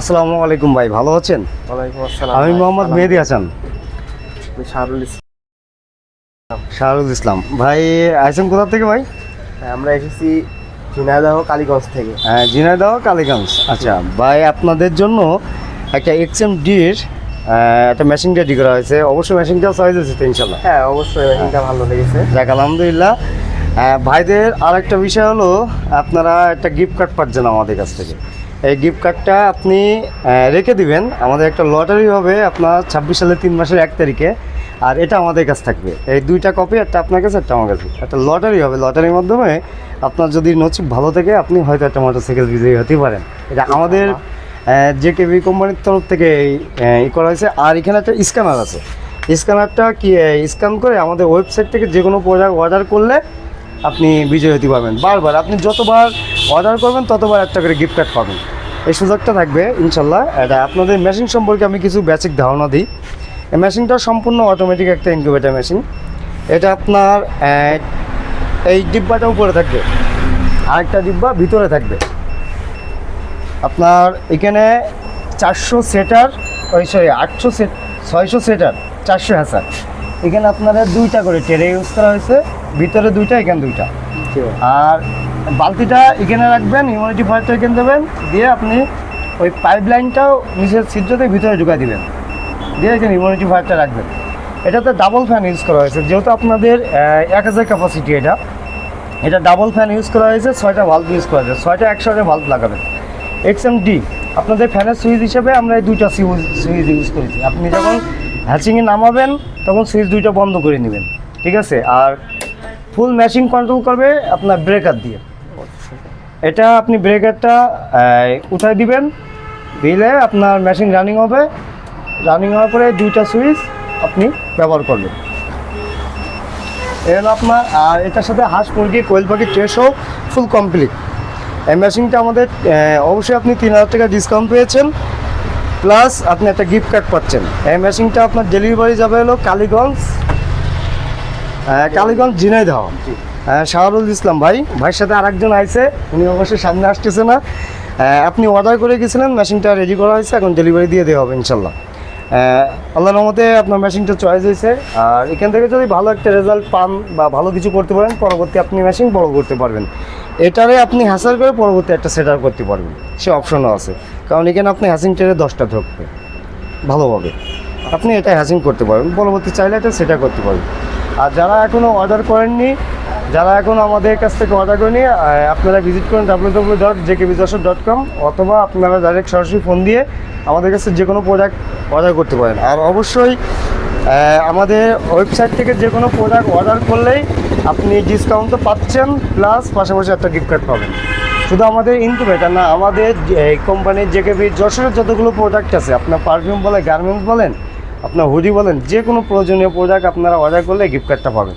আসসালামু আলাইকুম ভাই ভালো আছেন? ওয়ালাইকুম আসসালাম আমি। মোহাম্মদ মেহেদি হাসান। শাহরুল ইসলাম। ভাই আইসেন কোথা থেকে ভাই? হ্যাঁ, আমরা এসেছি ঝিনাইদহ কালীগঞ্জ থেকে। হ্যাঁ, ঝিনাইদহ কালীগঞ্জ। আচ্ছা ভাই আপনাদের জন্য একটা এক্সএম ডির একটা মেশিন রেডি করা হয়েছে। অবশ্যই মেশিনটা চয়েস হয়েছে তো ইনশাল্লাহ। হ্যাঁ অবশ্যই মেশিনটা ভালো লেগেছে। যাক আলহামদুলিল্লাহ। ভাইদের আর একটা বিষয় হলো আপনারা একটা গিফট কার্ড পাচ্ছেন আমাদের কাছ থেকে। এই গিফট কার্ডটা আপনি রেখে দিবেন। আমাদের একটা লটারি হবে আপনার ছাব্বিশ সালের তিন মাসের এক তারিখে। আর এটা আমাদের কাছে থাকবে। এই দুইটা কপি একটা আপনার কাছে একটা আমার কাছে। একটা লটারি হবে। লটারির মাধ্যমে আপনার যদি নচিব ভালো থাকে আপনি হয়তো একটা মোটরসাইকেল বিজয়ী হতে পারেন। এটা আমাদের যে কেবি কোম্পানির তরফ থেকে এই, ই করা হয়েছে। আর এখানে একটা স্ক্যানার আছে। স্ক্যানারটা কি স্ক্যান করে আমাদের ওয়েবসাইট থেকে যে কোনো প্রোডাক্ট অর্ডার করলে আপনি বিজয় হতে পারবেন। বারবার আপনি যতবার অর্ডার করবেন ততবার একটা করে গিফট কার্ড পাবেন। এই সুযোগটা থাকবে ইনশাল্লাহ। এটা আপনাদের মেশিন সম্পর্কে আমি কিছু বেসিক ধারণা দিই। এই মেশিনটা সম্পূর্ণ অটোমেটিক একটা ইনকিউবেটার মেশিন এটা আপনার এই ডিব্বাটা উপরে থাকবে। আরেকটা ডিব্বা ভিতরে থাকবে। আপনার এখানে চারশো সেটার ওই সরি আটশো সেট ছয়শো সেটার চারশো হ্যাসার এখানে আপনারা দুইটা করে টেরে ইউজ করা হয়েছে। ভিতরে দুইটা এখানে দুইটা। আর বালতিটা এখানে রাখবেন ইমিউনিটি ফায়ারটা এখানে দেবেন, দিয়ে আপনি ওই পাইপ লাইনটাও নিচের ছিদ্রতে ভিতরে ঢুকাই দিবেন। দিয়ে এখানে ইমিউনিটি ফায়ারটা রাখবেন। এটাতে ডাবল ফ্যান ইউজ করা হয়েছে, যেহেতু আপনাদের এক হাজার ক্যাপাসিটি এটা। এটা ডাবল ফ্যান ইউজ করা হয়েছে, ছয়টা ভাল্ব ইউজ করা হয়েছে, ছয়টা একসাথে ভাল্ব লাগাবেন। এক্সএম ডি আপনাদের ফ্যানের সুইচ হিসেবে আমরা এই দুইটা সুইচ ইউজ করেছি। আপনি যখন হ্যাচিংয়ে নামাবেন, তখন সুইচ দুইটা বন্ধ করে নেবেন। ঠিক আছে? আর ফুল ম্যাশিং কন্ট্রোল করবে আপনার ব্রেকার দিয়ে। এটা আপনি ব্রেকারটা উঠাই দিবেন। দিলে আপনার মেশিন রানিং হবে। রানিং হওয়ার পরে দুইটা সুইচ আপনি ব্যবহার করবেন। এর আপনার আর এটার সাথে হাঁস মুরগি, কোয়েল পাখি ট্রেসও ফুল কমপ্লিট এই মেশিনটা আমাদের অবশ্যই আপনি তিন হাজার টাকা ডিসকাউন্ট পেয়েছেন। প্লাস আপনি একটা গিফট কার্ড পাচ্ছেন। এই মেশিনটা আপনার ডেলিভারি যাবে হলো কালীগঞ্জ কালীগঞ্জ ঝিনাইদহ। শাহরুল ইসলাম ভাই। ভাইয়ের সাথে আরেকজন আইছে, উনি অবশ্যই সামনে আসতেছে না। আপনি অর্ডার করে গেছিলেন মেশিনটা রেডি করা হয়েছে, এখন ডেলিভারি দিয়ে দেওয়া হবে, ইনশাল্লাহ। আল্লাহর রহমতে আপনার মেশিনটা চয়েস হয়েছে। আর এখান থেকে যদি ভালো একটা রেজাল্ট পান বা ভালো কিছু করতে পারেন, পরবর্তী আপনি মেশিন বড় করতে পারবেন। এটারে আপনি হ্যাসার করে পরবর্তী একটা সেটার করতে পারবেন। সে অপশনও আছে। কারণ এখানে আপনি হ্যাসিং টেরে দশটা ধরবে ভালোভাবে। আপনি এটা হ্যাসিং করতে পারবেন। পরবর্তী চাইলে এটা সেটা করতে পারবেন। আর যারা এখনও অর্ডার করেননি যারা এখন আমাদের কাছ থেকে অর্ডার করেনি আহ, আপনারা ভিজিট করুন W W dot JK dot com অথবা আপনারা ডাইরেক্ট সরাসরি ফোন দিয়ে আমাদের কাছে যে কোনো প্রোডাক্ট অর্ডার করতে পারেন। আর অবশ্যই আমাদের ওয়েবসাইট থেকে যে কোনো প্রোডাক্ট অর্ডার করলেই আপনি ডিসকাউন্ট তো পাচ্ছেন প্লাস পাশাপাশি একটা গিফট কার্ড পাবেন। শুধু আমাদের ইনকুবেটার না আমাদের এই কোম্পানির জেকেবি যশোরের যতগুলো প্রোডাক্ট আছে আপনার পারফিউম বলেন গার্মেন্টস বলেন আপনার হুডি বলেন যে কোনো প্রয়োজনীয় প্রোডাক্ট আপনারা অর্ডার করলে গিফট কার্ডটা পাবেন।